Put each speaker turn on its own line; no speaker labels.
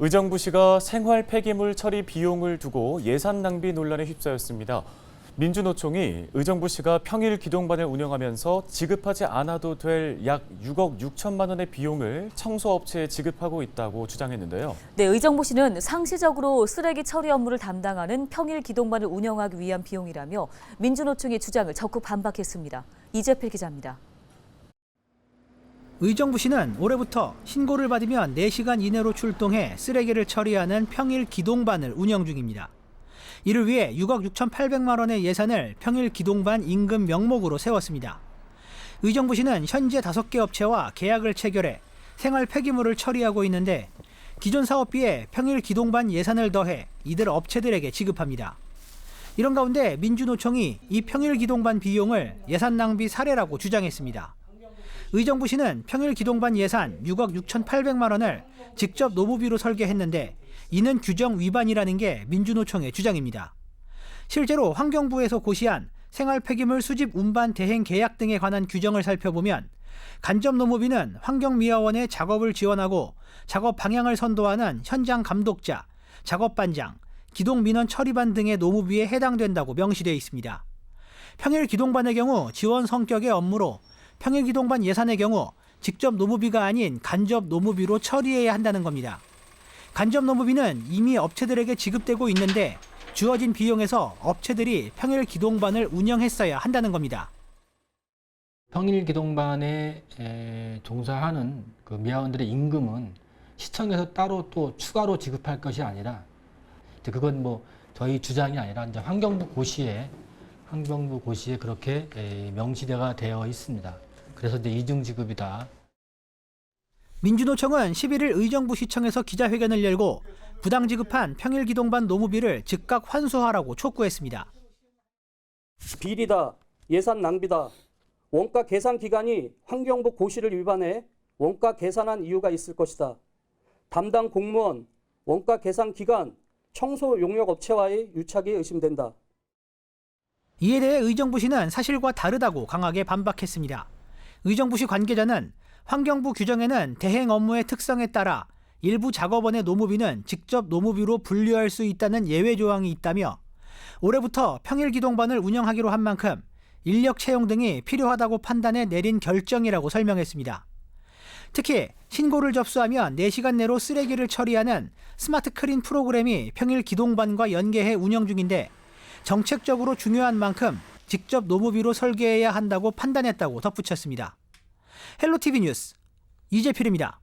의정부시가 생활 폐기물 처리 비용을 두고 예산 낭비 논란에 휩싸였습니다. 민주노총이 의정부시가 평일 기동반을 운영하면서 지급하지 않아도 될 약 6억 6천만 원의 비용을 청소업체에 지급하고 있다고 주장했는데요.
네, 의정부시는 상시적으로 쓰레기 처리 업무를 담당하는 평일 기동반을 운영하기 위한 비용이라며 민주노총의 주장을 적극 반박했습니다. 이재필 기자입니다.
의정부시는 올해부터 신고를 받으면 4시간 이내로 출동해 쓰레기를 처리하는 평일 기동반을 운영 중입니다. 이를 위해 6억 6,800만 원의 예산을 평일 기동반 임금 명목으로 세웠습니다. 의정부시는 현재 5개 업체와 계약을 체결해 생활 폐기물을 처리하고 있는데 기존 사업비에 평일 기동반 예산을 더해 이들 업체들에게 지급합니다. 이런 가운데 민주노총이 이 평일 기동반 비용을 예산 낭비 사례라고 주장했습니다. 의정부시는 평일 기동반 예산 6억 6,800만 원을 직접 노무비로 설계했는데 이는 규정 위반이라는 게 민주노총의 주장입니다. 실제로 환경부에서 고시한 생활 폐기물 수집 운반 대행 계약 등에 관한 규정을 살펴보면 간접 노무비는 환경미화원의 작업을 지원하고 작업 방향을 선도하는 현장 감독자, 작업반장, 기동민원 처리반 등의 노무비에 해당된다고 명시되어 있습니다. 평일 기동반의 경우 지원 성격의 업무로 평일 기동반 예산의 경우 직접 노무비가 아닌 간접 노무비로 처리해야 한다는 겁니다. 간접 노무비는 이미 업체들에게 지급되고 있는데 주어진 비용에서 업체들이 평일 기동반을 운영했어야 한다는 겁니다.
평일 기동반에 에, 종사하는 그 미화원들의 임금은 시청에서 따로 또 추가로 지급할 것이 아니라 그건 뭐 저희 주장이 아니라 이제 환경부 고시에 환경부 고시에 그렇게 에, 명시되가 되어 있습니다. 그래서 이제 이중 지급이다.
민주노총은 11일 의정부 시청에서 기자회견을 열고 부당 지급한 평일 기동반 노무비를 즉각 환수하라고 촉구했습니다.
비리다, 예산 낭비다, 원가 계산 기간이 환경부 고시를 위반해 원가 계산한 이유가 있을 것이다. 담당 공무원, 원가 계산 기간, 청소 용역 업체와의 유착이 의심된다.
이에 대해 의정부시는 사실과 다르다고 강하게 반박했습니다. 의정부시 관계자는 환경부 규정에는 대행 업무의 특성에 따라 일부 작업원의 노무비는 직접 노무비로 분류할 수 있다는 예외 조항이 있다며 올해부터 평일 기동반을 운영하기로 한 만큼 인력 채용 등이 필요하다고 판단해 내린 결정이라고 설명했습니다. 특히 신고를 접수하면 4시간 내로 쓰레기를 처리하는 스마트 크린 프로그램이 평일 기동반과 연계해 운영 중인데 정책적으로 중요한 만큼 직접 노무비로 설계해야 한다고 판단했다고 덧붙였습니다. 헬로티비 뉴스 이재필입니다.